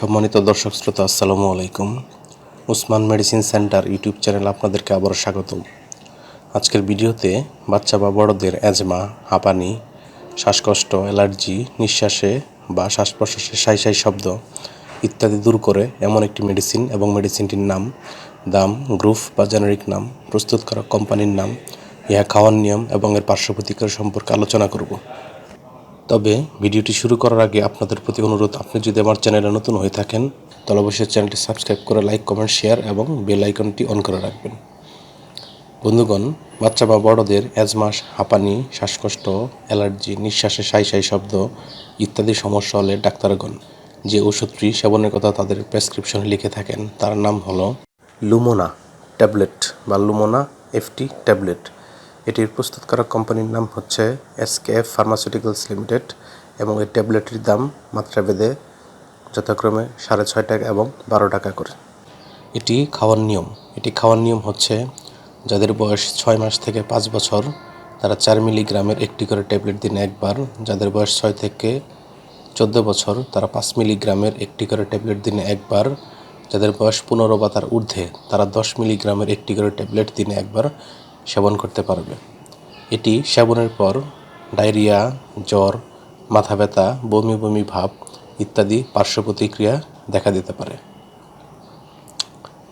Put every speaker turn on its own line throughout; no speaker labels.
সম্মানিত দর্শক শ্রোতা, আসসালামু আলাইকুম। Usman medicine centre YouTube channel আপনাদেরকে আবারও স্বাগতম। আজকের ভিডিওতে বাচ্চা বা বড়দের অ্যাজমা হাঁপানি, শ্বাসকষ্ট, অ্যালার্জি, নিঃশ্বাসে বা শ্বাস প্রশ্বাসে সাই সাই শব্দ ইত্যাদি দূর করে এমন একটি মেডিসিন এবং মেডিসিনটির নাম, দাম গ্রুপ বা জেনারিক নাম, প্রস্তুতকারক কোম্পানির নাম, ইহা খাওয়ার নিয়ম এবং এর পার্শ্ব প্রতিক্রিয়া সম্পর্কে আলোচনা করব। তবে ভিডিওটি শুরু করার আগে আপনাদের প্রতি অনুরোধ, আপনি যদি আমার চ্যানেলে নতুন হয়ে থাকেন, তাহলে অবশ্যই চ্যানেলটি সাবস্ক্রাইব করে লাইক, কমেন্ট, শেয়ার এবং বেল আইকনটি অন করে রাখবেন। বন্ধুগণ, বাচ্চা বা বড়দের অ্যাজমাস হাঁপানি, শ্বাসকষ্ট, অ্যালার্জি নিঃশ্বাসে সাই সাই শব্দ ইত্যাদি সমস্যা হলে ডাক্তারগণ যে ওষুধটি সেবনের কথা তাদের প্রেসক্রিপশনে লিখে থাকেন, তার নাম হলো লুমোনা ট্যাবলেট বা লুমোনা এফটি ট্যাবলেট। এটির প্রস্তুতকারক কোম্পানির নাম হচ্ছে এসকেএফ ফার্মাসিউটিক্যালস লিমিটেড এবং এই ট্যাবলেটটির দাম মাত্রা মাত্রাভেদে যথাক্রমে সাড়ে ছয় টাকা এবং বারো টাকা করে। এটি খাওয়ার নিয়ম। এটি খাওয়ার নিয়ম হচ্ছে যাদের বয়স ছয় মাস থেকে পাঁচ বছর, তারা চার মিলিগ্রামের একটি করে ট্যাবলেট দিনে একবার। যাদের বয়স ছয় থেকে চোদ্দ বছর, তারা পাঁচ মিলিগ্রামের একটি করে ট্যাবলেট দিনে একবার। যাদের বয়স পনেরো বা তার ঊর্ধ্বে, তারা দশ মিলিগ্রামের একটি করে ট্যাবলেট দিনে একবার। সেবন করতে পারবে। এটি সেবনের পর ডায়রিয়া, জ্বর, মাথা ব্যথা, বমি বমি ভাব ইত্যাদি পার্শ্ব প্রতিক্রিয়া দেখা দিতে পারে।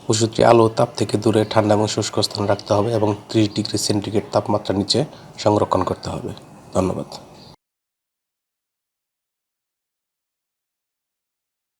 ওষুধটি আলো তাপ থেকে দূরে ঠান্ডা এবং শুষ্ক স্থানে রাখতে হবে এবং ত্রিশ ডিগ্রি সেন্টিগ্রেড তাপমাত্রা নিচে সংরক্ষণ করতে হবে। ধন্যবাদ।